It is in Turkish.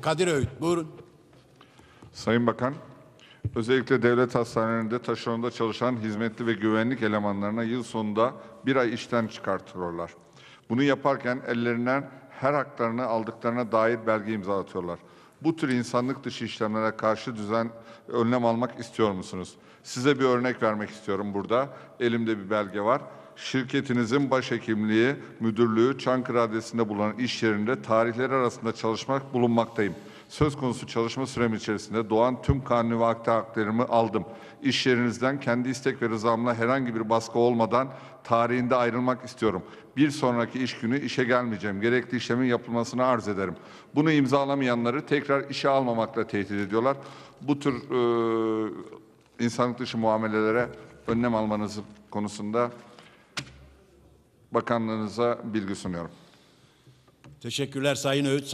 Kadir Öğüt buyurun. Sayın Bakan, özellikle devlet hastanelerinde taşeronda çalışan hizmetli ve güvenlik elemanlarına yıl sonunda bir ay işten çıkartıyorlar. Bunu yaparken ellerinden her haklarını aldıklarına dair belge imzalatıyorlar. Bu tür insanlık dışı işlemlere karşı düzen önlem almak istiyor musunuz? Size bir örnek vermek istiyorum burada. Elimde bir belge var. Şirketinizin başhekimliği, müdürlüğü Çankırı adresinde bulunan iş yerinde tarihleri arasında çalışmak bulunmaktayım. Söz konusu çalışma sürem içerisinde doğan tüm kanuni ve haklarımı aldım. İş yerinizden kendi istek ve rızamla herhangi bir baskı olmadan tarihinde ayrılmak istiyorum. Bir sonraki iş günü işe gelmeyeceğim. Gerekli işlemin yapılmasını arz ederim. Bunu imzalamayanları tekrar işe almamakla tehdit ediyorlar. Bu tür e, insanlık dışı muamelelere önlem almanız konusunda bakanlığınıza bilgi sunuyorum. Teşekkürler Sayın Öğüt.